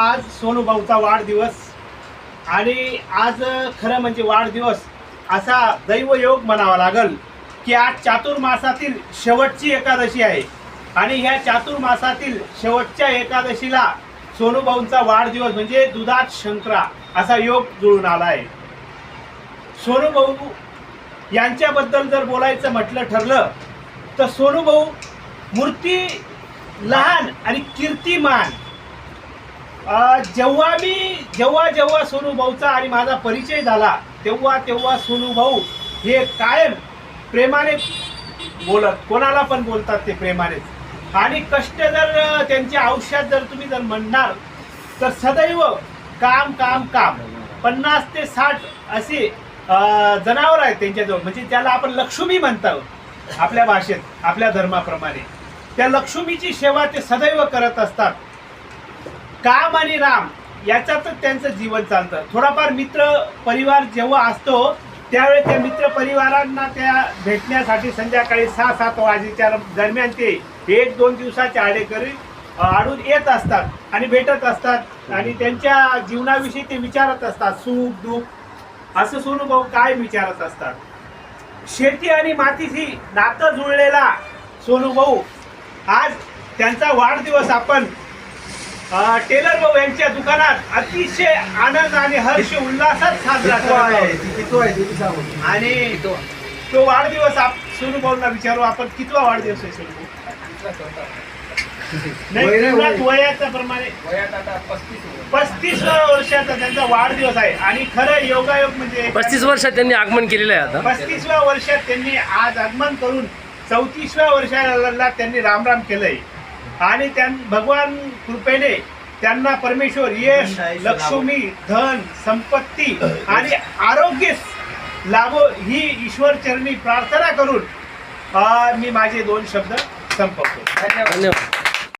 आज सोनूभाऊचा वाढदिवस. आणि आज खरं म्हणजे वाढदिवस असा दैवयोग म्हणावा लागल की आज चातुर्मासातील शेवटची एकादशी आहे. आणि ह्या चातुर्मासातील शेवटच्या एकादशीला सोनूभाऊंचा वाढदिवस म्हणजे दुधात शंकरा असा योग जुळून आला आहे सोनूभाऊ यांच्याबद्दल जर बोलायचं म्हटलं ठरलं तर सोनूभाऊ मूर्ती लहान आणि कीर्तिमान जेव्हा मी जेव्हा जेव्हा सोनूभाऊचा आणि माझा परिचय झाला तेव्हा तेव्हा सोनूभाऊ हे कायम प्रेमाने बोलत कोणाला पण बोलतात ते प्रेमानेच आणि कष्ट जर त्यांच्या आयुष्यात जर तुम्ही जर म्हणणार तर सदैव काम काम काम. पन्नास ते साठ असे जनावर आहेत त्यांच्याजवळ. म्हणजे त्याला आपण लक्ष्मी म्हणतो आपल्या भाषेत आपल्या धर्माप्रमाणे. त्या लक्ष्मीची सेवा ते सदैव करत असतात. काम आणि राम याच्यातच त्यांचं जीवन चालतं. थोडाफार मित्र परिवार जेव्हा असतो त्यावेळी त्या मित्र परिवारांना त्या भेटण्यासाठी संध्याकाळी सहा सात वाजेच्या दरम्यान ते एक दोन दिवसाच्या आडेकरी आडून येत असतात आणि भेटत असतात आणि त्यांच्या जीवनाविषयी ते विचारत असतात सुख दुःख असं सोनू भाऊ काय विचारत असतात. शेती आणि मातीशी नातं जुळलेला सोनू भाऊ आज त्यांचा वाढदिवस आपण टेलर भाऊ यांच्या दुकानात अतिशय आनंद आणि हर्ष उल्हासात साजरा करत. आणि तो वाढदिवस आप सोनू भाऊंना विचारू आपण कितवा वाढदिवस आहे सोनू? नाही. वयाच्या प्रमाणे पस्तीस वर्षाचा त्यांचा वाढदिवस आहे. आणि खरं योगायोग म्हणजे पस्तीस वर्षात त्यांनी आगमन केलेलं आहे आता. पस्तीसव्या वर्षात त्यांनी आज आगमन करून चौतीसव्या वर्षाला त्यांनी रामराम केलंय. आणि त्यां भगवान कृपेने त्यांना परमेश्वर यश लक्ष्मी धन संपत्ती आणि आरोग्य लाभो ही ईश्वर चरणी प्रार्थना करून मी माझे दोन शब्द संपवतो. धन्यवाद.